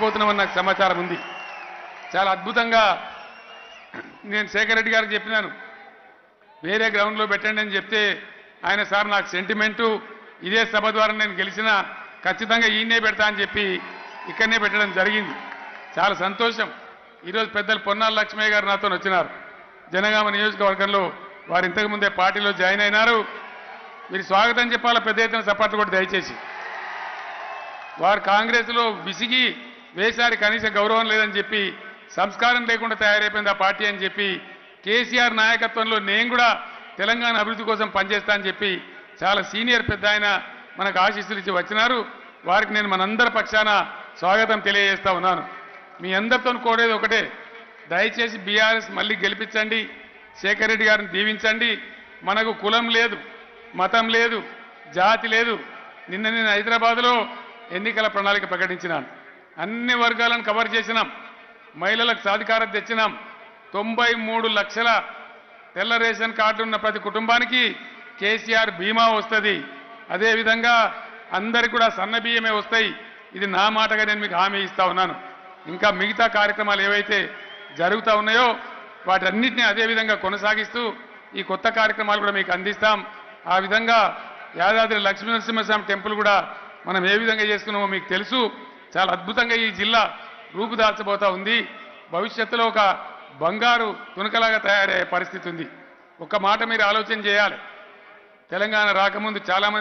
మర్చిపోతున్నామని నాకు సమాచారం ఉంది. చాలా అద్భుతంగా నేను శేఖర్ రెడ్డి గారికి చెప్పినాను. వేరే గ్రౌండ్లో పెట్టండి అని చెప్తే ఆయన సార్ నాకు సెంటిమెంటు ఇదే సభ ద్వారా నేను గెలిచిన ఖచ్చితంగా ఈయనే పెడతా అని చెప్పి ఇక్కడనే పెట్టడం జరిగింది. చాలా సంతోషం. ఈరోజు పెద్దలు పొన్నాల లక్ష్మయ్య గారు నాతో వచ్చినారు. జనగామ నియోజకవర్గంలో వారు ఇంతకుముందే పార్టీలో జాయిన్ అయినారు. మీరు స్వాగతం చెప్పాలా? పెద్ద ఎత్తున సపోర్ట్ కూడా దయచేసి. వారు కాంగ్రెస్లో విసిగి వేసారి కనీస గౌరవం లేదని చెప్పి సంస్కారం లేకుండా తయారైపోయింది ఆ పార్టీ అని చెప్పి కేసీఆర్ నాయకత్వంలో నేను కూడా తెలంగాణ అభివృద్ధి కోసం పనిచేస్తా అని చెప్పి చాలా సీనియర్ పెద్ద ఆయన మనకు ఆశీస్సులు ఇచ్చి వచ్చినారు. వారికి నేను మనందరి పక్షాన స్వాగతం తెలియజేస్తా ఉన్నాను. మీ అందరితో కోరేది ఒకటే దయచేసి బీఆర్ఎస్ మళ్ళీ గెలిపించండి శేఖర్ రెడ్డి గారిని దీవించండి. మనకు కులం లేదు మతం లేదు జాతి లేదు. నిన్న నేను హైదరాబాద్లో ఎన్నికల ప్రణాళిక ప్రకటించినాను. అన్ని వర్గాలను కవర్ చేసినాం. మహిళలకు సాధికారత తెచ్చినాం. తొంభై మూడు లక్షల తెల్ల రేషన్ కార్డు ఉన్న ప్రతి కుటుంబానికి కేసీఆర్ బీమా వస్తుంది. అదేవిధంగా అందరికి కూడా సన్న బియ్యమే వస్తాయి. ఇది నా మాటగా నేను మీకు హామీ ఇస్తా ఉన్నాను. ఇంకా మిగతా కార్యక్రమాలు ఏవైతే జరుగుతూ ఉన్నాయో వాటన్నిటిని అదేవిధంగా కొనసాగిస్తూ ఈ కొత్త కార్యక్రమాలు కూడా మీకు అందిస్తాం. ఆ విధంగా యాదాద్రి లక్ష్మీ నరసింహస్వామి టెంపుల్ కూడా మనం ఏ విధంగా చేస్తున్నామో మీకు తెలుసు. చాలా అద్భుతంగా ఈ జిల్లా రూపుదాల్చబోతా ఉంది. భవిష్యత్తులో ఒక బంగారు తునకలాగా తయారయ్యే పరిస్థితి ఉంది. ఒక మాట మీరు ఆలోచన చేయాలి. తెలంగాణ రాకముందు చాలామంది